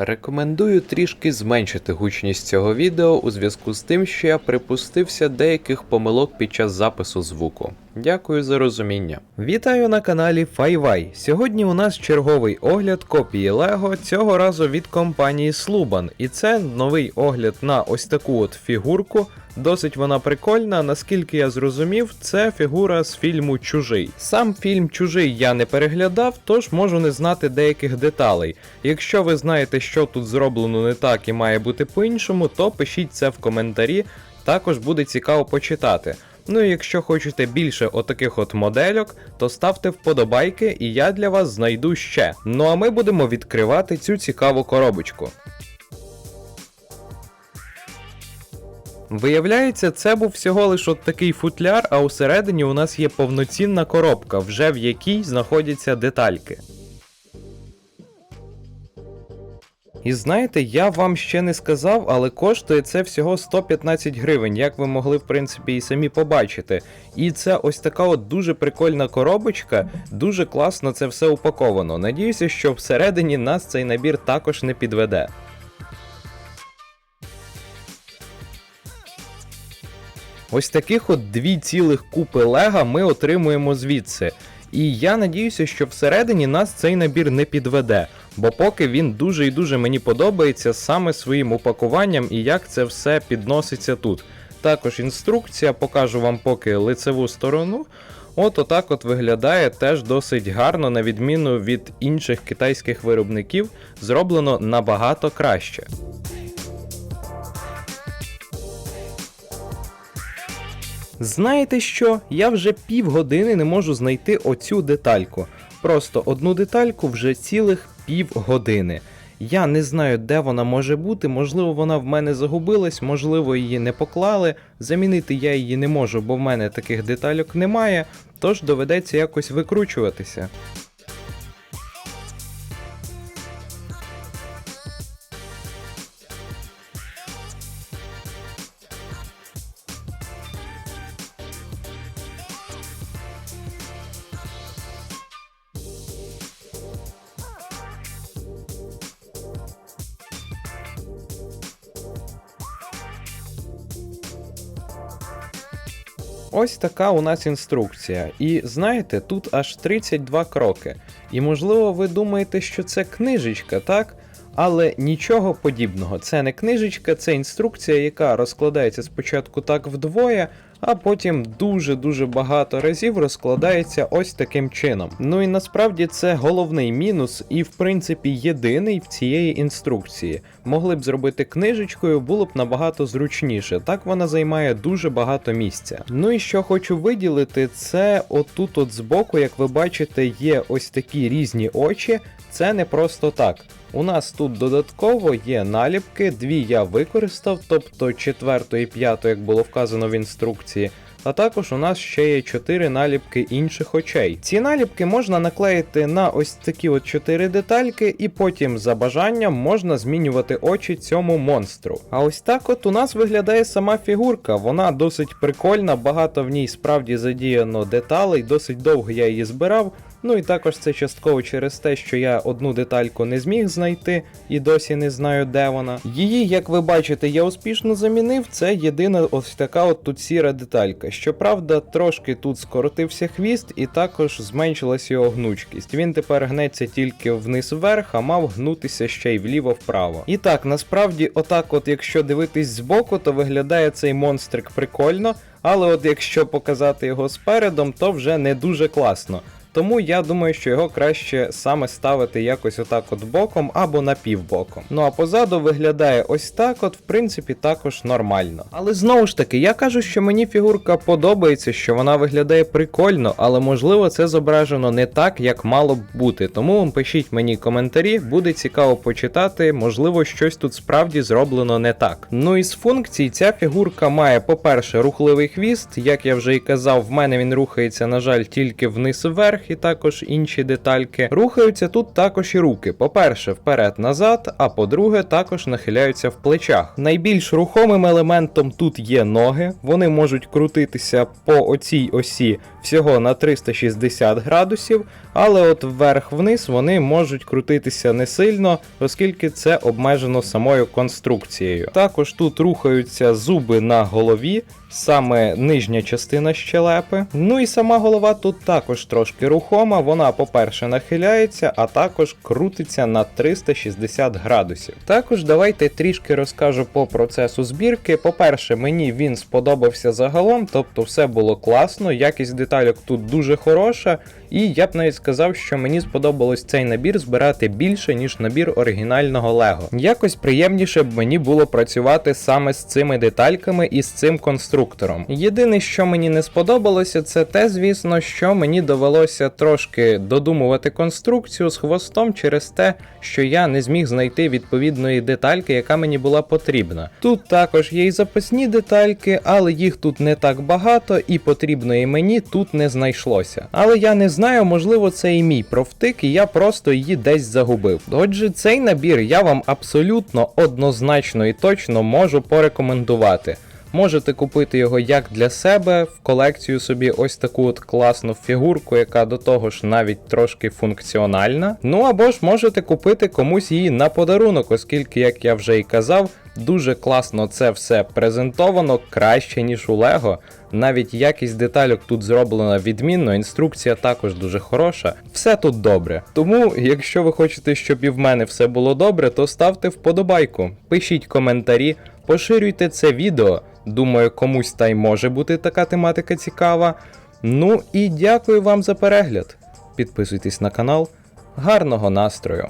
Рекомендую трішки зменшити гучність цього відео у зв'язку з тим, що я припустився деяких помилок під час запису звуку. Дякую за розуміння. Вітаю на каналі FiWi. Сьогодні у нас черговий огляд копії Lego, цього разу від компанії Sluban. І це новий огляд на ось таку от фігурку. Досить вона прикольна, наскільки я зрозумів, це фігура з фільму Чужий. Сам фільм Чужий я не переглядав, тож можу не знати деяких деталей. Якщо ви знаєте, що тут зроблено не так і має бути по-іншому, то пишіть це в коментарі, також буде цікаво почитати. Ну і якщо хочете більше отаких от модельок, то ставте вподобайки, і я для вас знайду ще. Ну а ми будемо відкривати цю цікаву коробочку. Виявляється, це був всього лиш от такий футляр, а усередині у нас є повноцінна коробка, вже в якій знаходяться детальки. І знаєте, я вам ще не сказав, але коштує це всього 115 гривень, як ви могли в принципі і самі побачити. І це ось така от дуже прикольна коробочка, дуже класно це все упаковано. Надіюся, що всередині нас цей набір також не підведе. Ось таких от дві цілих купи лега ми отримуємо звідси. І я надіюся, що всередині нас цей набір не підведе, бо поки він дуже і дуже мені подобається саме своїм упакуванням і як це все підноситься тут. Також інструкція, покажу вам поки лицеву сторону. От отак от виглядає теж досить гарно, на відміну від інших китайських виробників, зроблено набагато краще. Знаєте що? Я вже півгодини не можу знайти оцю детальку. Просто одну детальку вже цілих півгодини. Я не знаю, де вона може бути, можливо, вона в мене загубилась, можливо, її не поклали. Замінити я її не можу, бо в мене таких детальок немає, тож доведеться якось викручуватися. Ось така у нас інструкція. І знаєте, тут аж 32 кроки. І можливо, ви думаєте, що це книжечка, так? Але нічого подібного. Це не книжечка, це інструкція, яка розкладається спочатку так вдвоє, а потім дуже-дуже багато разів розкладається ось таким чином. Ну і насправді це головний мінус, і в принципі єдиний в цієї інструкції. Могли б зробити книжечкою, було б набагато зручніше. Так вона займає дуже багато місця. Ну і що хочу виділити, це отут, от збоку, як ви бачите, є ось такі різні очі. Це не просто так. У нас тут додатково є наліпки, дві я використав, тобто четверту і п'яту, як було вказано в інструкції. А також у нас ще є 4 наліпки інших очей. Ці наліпки можна наклеїти на ось такі от 4 детальки, і потім за бажанням можна змінювати очі цьому монстру. А ось так от у нас виглядає сама фігурка. Вона досить прикольна, багато в ній справді задіяно деталей, досить довго я її збирав. Ну і також це частково через те, що я одну детальку не зміг знайти і досі не знаю, де вона. Її, як ви бачите, я успішно замінив. Це єдина ось така от тут сіра деталька. Щоправда, трошки тут скоротився хвіст, і також зменшилась його гнучкість. Він тепер гнеться тільки вниз вверх, а мав гнутися ще й вліво-вправо. І так, насправді, отак, от якщо дивитись збоку, то виглядає цей монстрик прикольно. Але от якщо показати його спередом, то вже не дуже класно. Тому я думаю, що його краще саме ставити якось отак от боком або напівбоком. Ну а позаду виглядає ось так, от в принципі також нормально. Але знову ж таки, я кажу, що мені фігурка подобається, що вона виглядає прикольно, але можливо це зображено не так, як мало б бути. Тому пишіть мені коментарі, буде цікаво почитати, можливо, щось тут справді зроблено не так. Ну і з функцій ця фігурка має, по-перше, рухливий хвіст, як я вже і казав, в мене він рухається, на жаль, тільки вниз вверх і також інші детальки. Рухаються тут також і руки. По-перше, вперед-назад, а по-друге, також нахиляються в плечах. Найбільш рухомим елементом тут є ноги. Вони можуть крутитися по оцій осі всього на 360 градусів, але от вверх-вниз вони можуть крутитися не сильно, оскільки це обмежено самою конструкцією. Також тут рухаються зуби на голові, саме нижня частина щелепи. Ну і сама голова тут також трошки рухома. Вона, по-перше, нахиляється, а також крутиться на 360 градусів. Також давайте трішки розкажу по процесу збірки. По-перше, мені він сподобався загалом, тобто все було класно, якість детальок тут дуже хороша, і я б навіть сказав, що мені сподобалось цей набір збирати більше, ніж набір оригінального Лего. Якось приємніше б мені було працювати саме з цими детальками і з цим конструктором. Єдине, що мені не сподобалося, це те, звісно, що мені довелося трошки додумувати конструкцію з хвостом через те, що я не зміг знайти відповідної детальки, яка мені була потрібна. Тут також є й запасні детальки, але їх тут не так багато, і потрібної мені тут не знайшлося. Але я не знаю, можливо, це і мій профтик, і я просто її десь загубив. Отже, цей набір я вам абсолютно однозначно і точно можу порекомендувати. Можете купити його як для себе в колекцію собі ось таку от класну фігурку, яка до того ж навіть трошки функціональна. Ну або ж можете купити комусь її на подарунок, оскільки, як я вже і казав, дуже класно це все презентовано краще ніж у Лего. Навіть якість детальок тут зроблена відмінно, інструкція також дуже хороша. Все тут добре. Тому, якщо ви хочете, щоб і в мене все було добре, то ставте вподобайку, пишіть коментарі, поширюйте це відео. Думаю, комусь та й може бути така тематика цікава. Ну і дякую вам за перегляд. Підписуйтесь на канал. Гарного настрою!